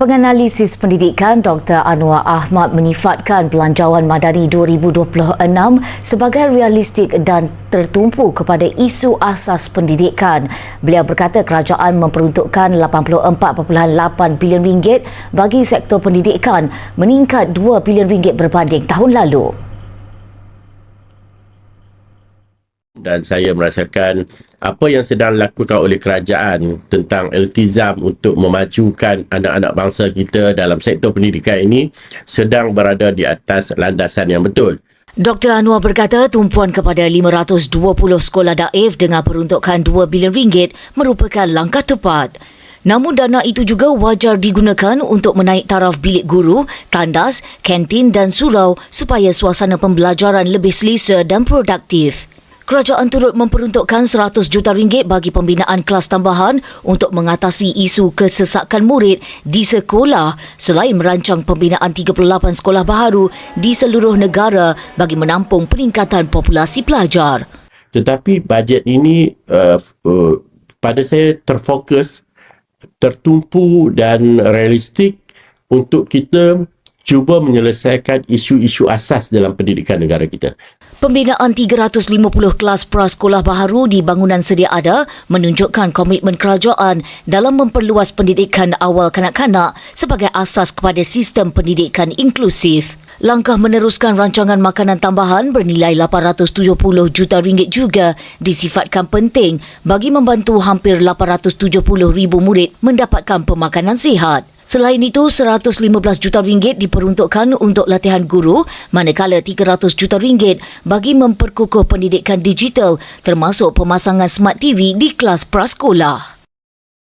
Penganalisis pendidikan Dr. Anwar Ahmad menyifatkan belanjawan madani 2026 sebagai realistik dan tertumpu kepada isu asas pendidikan. Beliau berkata kerajaan memperuntukkan 84.8 bilion ringgit bagi sektor pendidikan meningkat 2 bilion ringgit berbanding tahun lalu. Dan saya merasakan apa yang sedang dilakukan oleh kerajaan tentang iltizam untuk memajukan anak-anak bangsa kita dalam sektor pendidikan ini sedang berada di atas landasan yang betul. Dr. Anwar berkata tumpuan kepada 520 sekolah daif dengan peruntukan 2 bilion ringgit merupakan langkah tepat. Namun dana itu juga wajar digunakan untuk menaik taraf bilik guru, tandas, kantin dan surau supaya suasana pembelajaran lebih selesa dan produktif. Kerajaan turut memperuntukkan 100 juta ringgit bagi pembinaan kelas tambahan untuk mengatasi isu kesesakan murid di sekolah selain merancang pembinaan 38 sekolah baharu di seluruh negara bagi menampung peningkatan populasi pelajar. Tetapi bajet ini uh, uh, pada saya terfokus, tertumpu dan realistik untuk kita cuba menyelesaikan isu-isu asas dalam pendidikan negara kita. Pembinaan 350 kelas prasekolah baharu di bangunan sedia ada menunjukkan komitmen kerajaan dalam memperluas pendidikan awal kanak-kanak sebagai asas kepada sistem pendidikan inklusif. Langkah meneruskan rancangan makanan tambahan bernilai 870 juta ringgit juga disifatkan penting bagi membantu hampir 870 ribu murid mendapatkan pemakanan sihat. Selain itu, 115 juta ringgit diperuntukkan untuk latihan guru, manakala 300 juta ringgit bagi memperkukuh pendidikan digital termasuk pemasangan smart TV di kelas prasekolah.